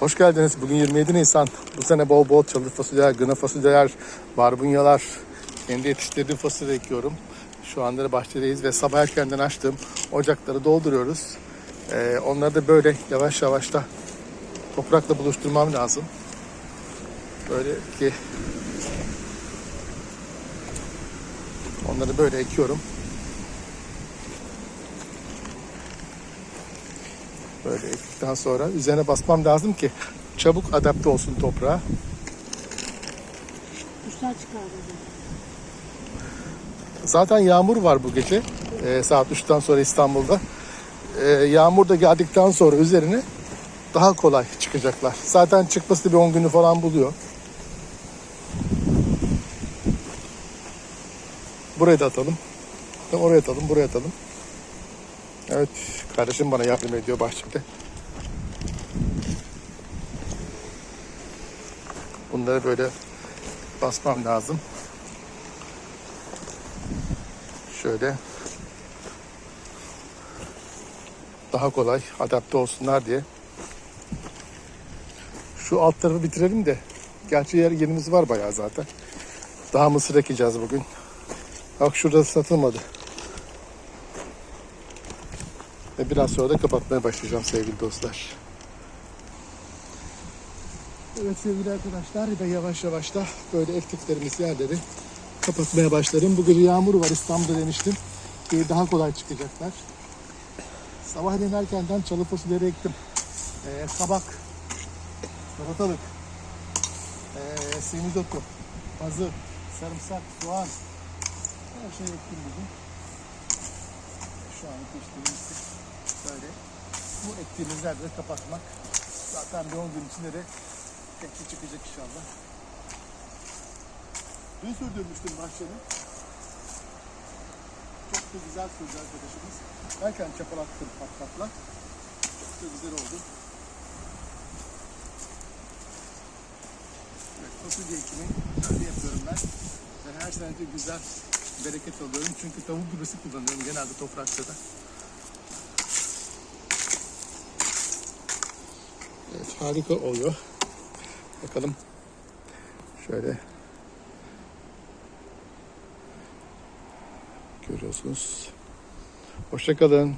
Hoş geldiniz. Bugün 27 Nisan. Bu sene bol bol çalı fasulyeler, gına fasulyeler, barbunyalar, kendi yetiştirdiğim fasulye ekiyorum. Şu anda da bahçedeyiz ve sabah erkenden açtım. Ocakları dolduruyoruz. Ee, onları da böyle yavaş yavaş da toprakla buluşturmam lazım. Böyle ki onları böyle ekiyorum. Böyle ektikten sonra üzerine basmam lazım ki çabuk adapte olsun toprağa. Kuşlar çıkardı. Zaten yağmur var bu gece e, saat 3'ten sonra İstanbul'da. E, yağmur da geldikten sonra üzerine daha kolay çıkacaklar. Zaten çıkması da bir 10 günü falan buluyor. Buraya da atalım. Oraya atalım, buraya atalım. Evet, kardeşim bana yardım ediyor bahçede. Bunları böyle basmam lazım. Şöyle daha kolay adapte olsunlar diye. Şu alt tarafı bitirelim de. Gerçi yer yerimiz var bayağı zaten. Daha mısır ekeceğiz bugün. Bak şurada satılmadı. Ve biraz sonra da kapatmaya başlayacağım sevgili dostlar. Evet sevgili arkadaşlar ve yavaş yavaş da böyle ektiklerimiz yerleri kapatmaya başlarım. Bugün yağmur var İstanbul'da demiştim. Daha kolay çıkacaklar. Sabahleyin erkenden çalı fasulyeleri ektim. Ee, kabak, salatalık, ee, semizotu, pazı, sarımsak, soğan. Her şeyi ektim bugün. Şu an böyle. Yerleri kapatmak. Zaten bir 10 gün içinde de hepsi çıkacak inşallah. Dün sürdürmüştüm bahçeni. Çok da güzel sürdü arkadaşımız. Derken çapalattım patlakla. Çok da güzel oldu. Evet, fasulye ekimi böyle yapıyorum ben. Ben her sene de güzel bereket alıyorum. Çünkü tavuk gübresi kullanıyorum genelde toprakta da. Harika oluyor. Bakalım. Şöyle görüyorsunuz. Hoşçakalın.